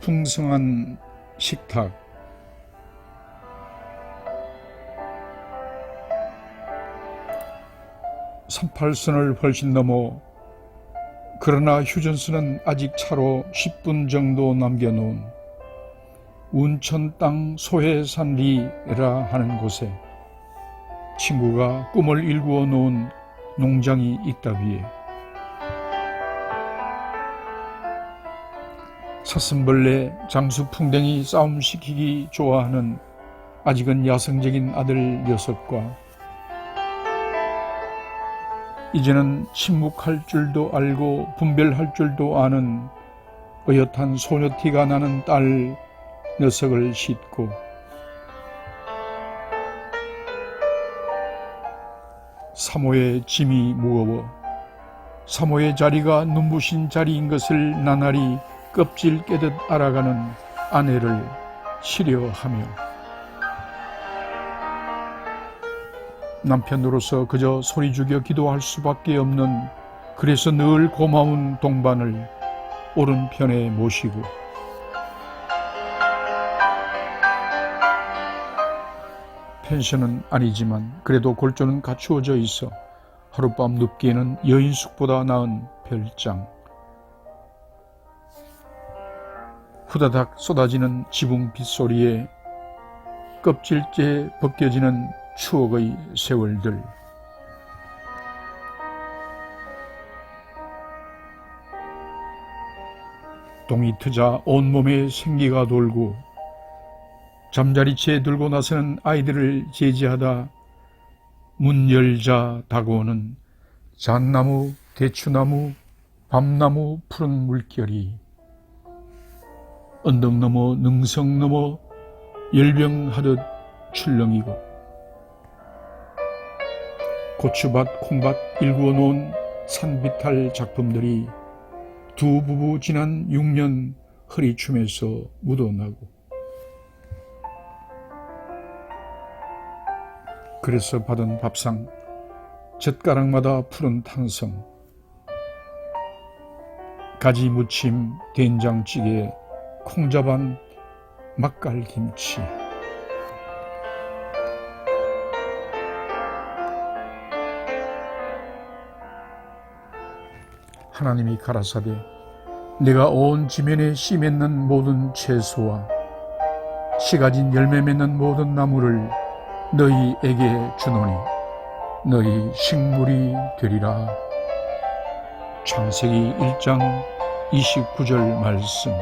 풍성한 식탁. 삼팔선을 훨씬 넘어 그러나 휴전선은 아직 차로 10분 정도 남겨놓은 운천 땅 소해산 리라 하는 곳에 친구가 꿈을 일구어 놓은 농장이 있다비에 사슴벌레, 장수풍뎅이 싸움시키기 좋아하는 아직은 야성적인 아들 녀석과 이제는 침묵할 줄도 알고 분별할 줄도 아는 어엿한 소녀티가 나는 딸 녀석을 싣고 사모의 짐이 무거워. 사모의 자리가 눈부신 자리인 것을 나날이 껍질 깨듯 알아가는 아내를 시려하며 남편으로서 그저 소리 죽여 기도할 수밖에 없는 그래서 늘 고마운 동반을 오른편에 모시고 펜션은 아니지만 그래도 골조는 갖추어져 있어 하룻밤 눕기에는 여인숙보다 나은 별장 후다닥 쏟아지는 지붕 빗소리에 껍질째 벗겨지는 추억의 세월들. 똥이 트자 온몸에 생기가 돌고 잠자리채 들고 나서는 아이들을 제지하다 문 열자 다가오는 잣나무, 대추나무, 밤나무 푸른 물결이 언덕 넘어 능성 넘어 열병하듯 출렁이고 고추밭, 콩밭 일구어 놓은 산비탈 작품들이 두 부부 지난 6년 허리춤에서 묻어나고 그래서 받은 밥상 젓가락마다 푸른 탄성 가지 무침 된장찌개 콩자반 맛깔김치. 하나님이 가라사대 내가 온 지면에 씨 맺는 모든 채소와 씨 가진 열매 맺는 모든 나무를 너희에게 주노니 너희 식물이 되리라. 창세기 1장 29절 말씀